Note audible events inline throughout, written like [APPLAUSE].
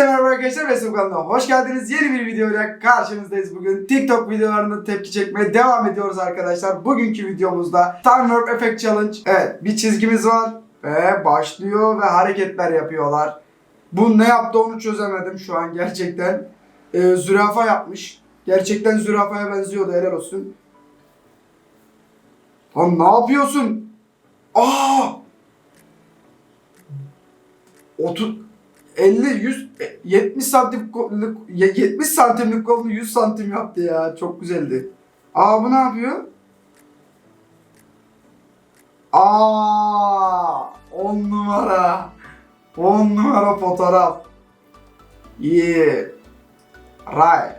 Hepinize merhaba arkadaşlar ve kanalına hoş geldiniz. Yeni bir videoyla karşınızdayız bugün. TikTok videolarında tepki çekmeye devam ediyoruz arkadaşlar. Bugünkü videomuzda Time Warp Effect Challenge. Evet bir çizgimiz var ve başlıyor ve hareketler yapıyorlar. Bu ne yaptı onu çözemedim şu an gerçekten. Ee, zürafa yapmış. Gerçekten zürafaya benziyordu helal olsun. Lan ne yapıyorsun? Aa! 30 50 100 e, 70 santim ko- 70 santimlik kolunu 100 santim yaptı ya. Çok güzeldi. Aa bu ne yapıyor? Aa 10 numara. 10 numara fotoğraf. Yeah. Right.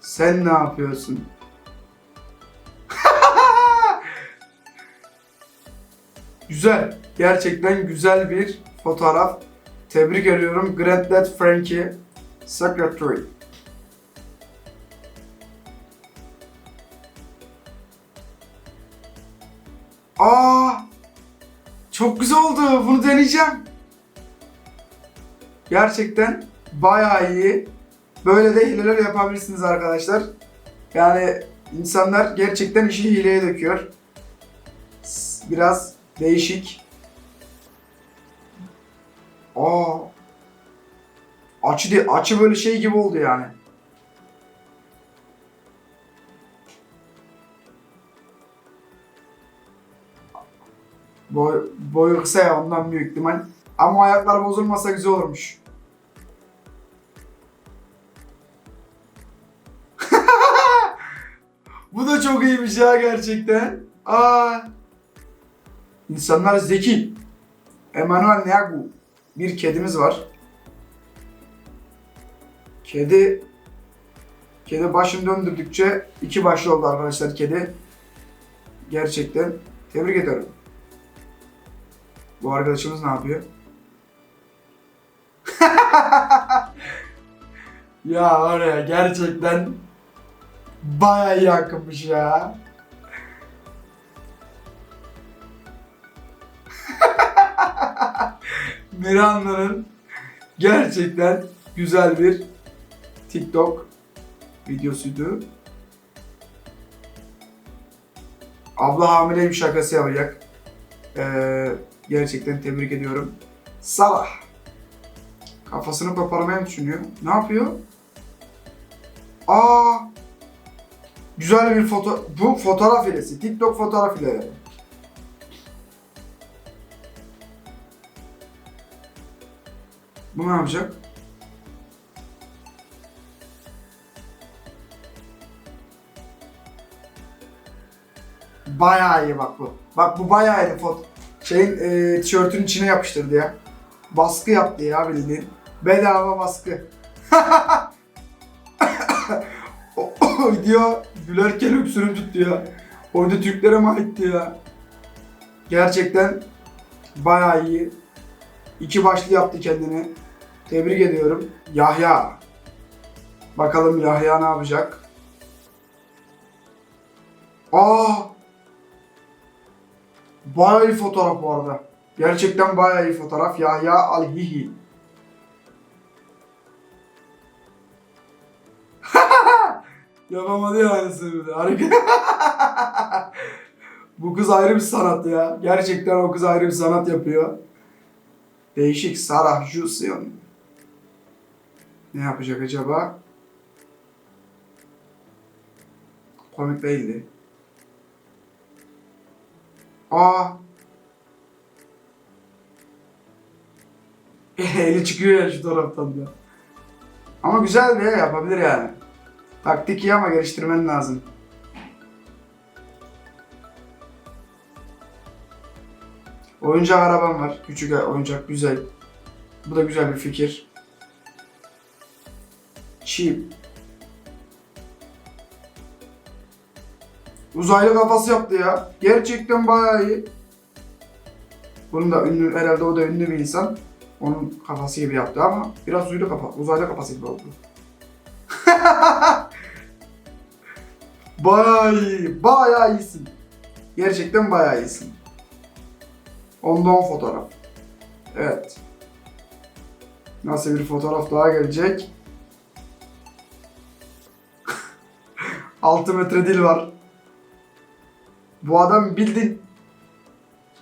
Sen ne yapıyorsun? Güzel. Gerçekten güzel bir fotoğraf. Tebrik ediyorum. Granddad Frankie Secretary. Aa! Çok güzel oldu. Bunu deneyeceğim. Gerçekten bayağı iyi. Böyle de hileler yapabilirsiniz arkadaşlar. Yani insanlar gerçekten işi hileye döküyor. Biraz değişik. Aa. Açı de, açı böyle şey gibi oldu yani. Boy, boyu kısa ya ondan büyük ihtimal. Ama ayaklar bozulmasa güzel olurmuş. [LAUGHS] Bu da çok iyiymiş ya gerçekten. Aa. İnsanlar zeki. Emmanuel Nagu. Bir kedimiz var. Kedi Kedi başını döndürdükçe iki başlı oldu arkadaşlar kedi. Gerçekten tebrik ederim. Bu arkadaşımız ne yapıyor? [LAUGHS] ya oraya gerçekten bayağı iyi akımış ya. Miranda'nın gerçekten güzel bir TikTok videosuydu. Abla hamileymiş şakası yapacak. Ee, gerçekten tebrik ediyorum. Salah. Kafasını koparmaya mı düşünüyor? Ne yapıyor? Aa! Güzel bir foto... Bu fotoğraf hilesi. TikTok fotoğraf hileleri. Bu ne yapacak? Bayağı iyi bak bu. Bak bu bayağı iyi foto. Şeyin e, tişörtün içine yapıştırdı ya. Baskı yaptı ya bildiğin. Bedava baskı. [LAUGHS] o, o video gülerken öksürüm tuttu ya. Orada Türklere mi ya? Gerçekten bayağı iyi. İki başlı yaptı kendini. Tebrik ediyorum. Yahya. Bakalım Yahya ne yapacak? Aa! Bayağı iyi fotoğraf bu arada. Gerçekten bayağı iyi fotoğraf. Yahya Alhihi. [LAUGHS] Yapamadı ya aynısını bir. Harika. [LAUGHS] bu kız ayrı bir sanat ya. Gerçekten o kız ayrı bir sanat yapıyor. Değişik Sarah Jusion. Ne yapacak acaba? Komik değildi. Aa. [LAUGHS] Eli çıkıyor ya şu taraftan da. Ama güzel bir yapabilir yani. Taktik iyi ama geliştirmen lazım. Oyuncak arabam var. Küçük oyuncak güzel. Bu da güzel bir fikir. Cheap. Uzaylı kafası yaptı ya. Gerçekten bayağı iyi. Bunun da ünlü, herhalde o da ünlü bir insan. Onun kafası gibi yaptı ama biraz uzaylı kafa, uzaylı kafası gibi oldu. [LAUGHS] bayağı iyi, bayağı iyisin. Gerçekten bayağı iyisin. Ondan fotoğraf. Evet. Nasıl bir fotoğraf daha gelecek? 6 metre dil var. Bu adam bildin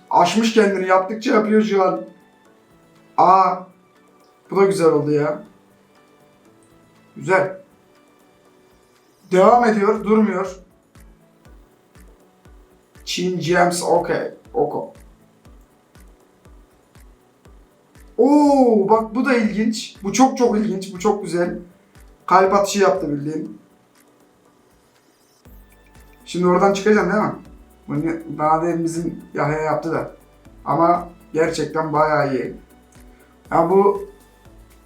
aşmış kendini yaptıkça yapıyor şu an. Aa bu da güzel oldu ya. Güzel. Devam ediyor, durmuyor. Çin James okay. Oko. Oo bak bu da ilginç. Bu çok çok ilginç. Bu çok güzel. Kalp atışı yaptı bildiğin. Şimdi oradan çıkacaksın değil mi? Bunu daha da bizim Yahya yaptı da. Ama gerçekten bayağı iyi. Ya bu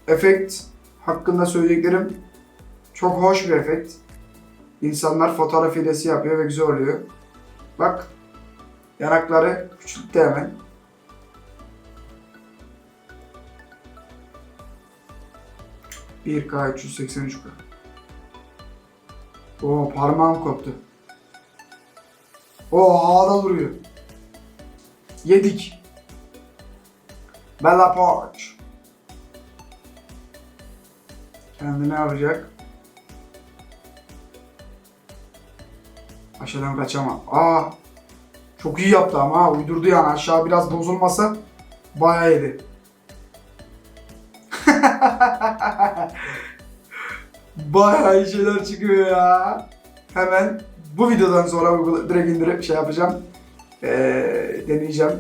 efekt hakkında söyleyeceklerim çok hoş bir efekt. İnsanlar fotoğraf hilesi yapıyor ve güzel oluyor. Bak yanakları küçülttü hemen. Bir K 383 K. Oo parmağım koptu. O havada duruyor. Yedik. Bella Porch. Kendi ne yapacak? Aşağıdan kaçamam. Aa, çok iyi yaptı ama ha, uydurdu yani aşağı biraz bozulmasa bayağı yedi. [LAUGHS] bayağı şeyler çıkıyor ya. Hemen bu videodan sonra bu direkt indirip şey yapacağım. Ee, deneyeceğim.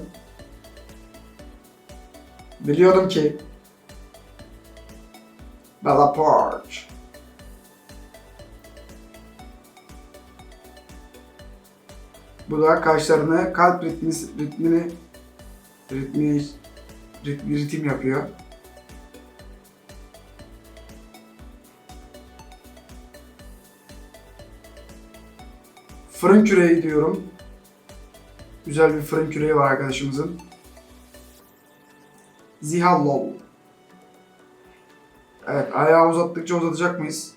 Biliyordum ki Bella Porch. Bu da kaşlarını kalp ritmi, ritmini ritmi, ritmi ritim yapıyor. Fırın küreği diyorum. Güzel bir fırın küreği var arkadaşımızın. Zihallol. Evet, ayağı uzattıkça uzatacak mıyız?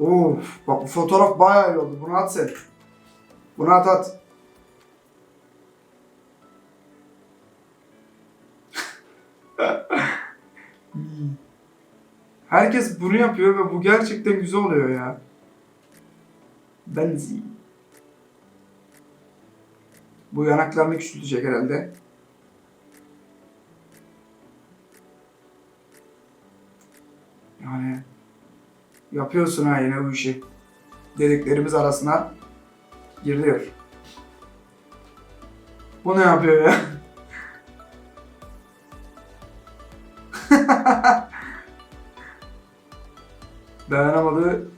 Of, bak bu fotoğraf bayağı iyi oldu. Bunu at sen. Bunu at at. [LAUGHS] Herkes bunu yapıyor ve bu gerçekten güzel oluyor ya. Benzin. Bu yanaklarını küçültecek herhalde. Yani yapıyorsun ha yine bu işi. Dediklerimiz arasına giriliyor. Bu ne yapıyor ya? Dayanamadı.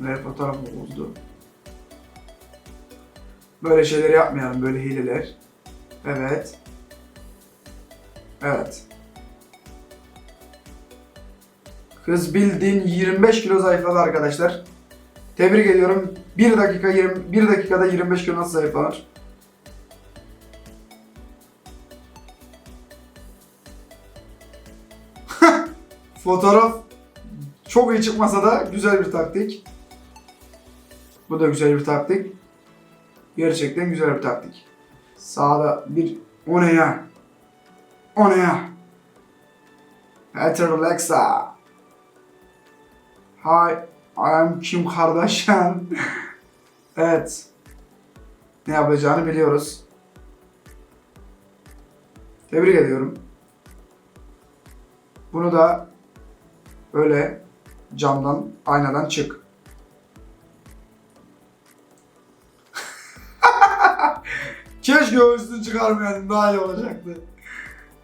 Ve fotoğrafı bozdu. Böyle şeyleri yapmayalım, böyle hileler. Evet. Evet. Kız bildiğin 25 kilo zayıfladı arkadaşlar. Tebrik ediyorum. 1 dakika 20 1 dakikada 25 kilo nasıl zayıflanır? Fotoğraf çok iyi çıkmasa da güzel bir taktik. Bu da güzel bir taktik. Gerçekten güzel bir taktik. Sağda bir o ne ya? O ne ya? Peter Alexa. Hi, I am Kim Kardashian. [LAUGHS] evet. Ne yapacağını biliyoruz. Tebrik ediyorum. Bunu da böyle camdan, aynadan çık. [LAUGHS] Keşke o üstünü çıkarmayaydım daha iyi olacaktı.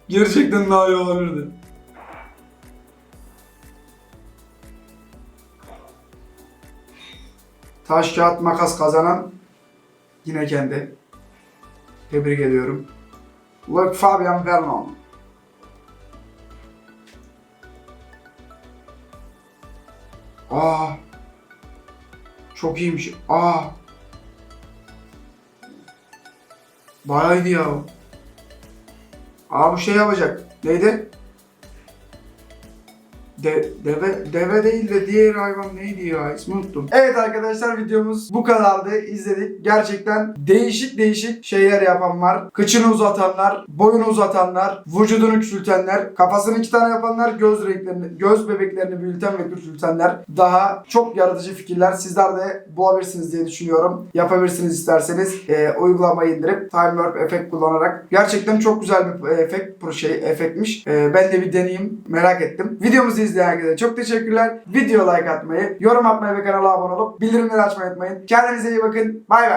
Gerçekten daha iyi olabilirdi. Taş kağıt makas kazanan yine kendi. Tebrik ediyorum. Look Fabian Vernon. Aa. Çok iyiymiş. Aa. Bayağı iyiydi ya. Aa bu şey yapacak. Neydi? De, deve, deve değil de diğer hayvan neydi ya ismi unuttum. Evet arkadaşlar videomuz bu kadardı izledik. Gerçekten değişik değişik şeyler yapan var. Kıçını uzatanlar, boyunu uzatanlar, vücudunu küçültenler, kafasını iki tane yapanlar, göz renklerini, göz bebeklerini büyüten ve küçültenler. Daha çok yaratıcı fikirler sizler de bulabilirsiniz diye düşünüyorum. Yapabilirsiniz isterseniz e, uygulamayı indirip Time Warp efekt kullanarak. Gerçekten çok güzel bir efekt, pro şey efektmiş. E, ben de bir deneyeyim merak ettim. Videomuzu izleyen herkese çok teşekkürler. Video like atmayı, yorum atmayı ve kanala abone olup bildirimleri açmayı unutmayın. Kendinize iyi bakın. Bay bay.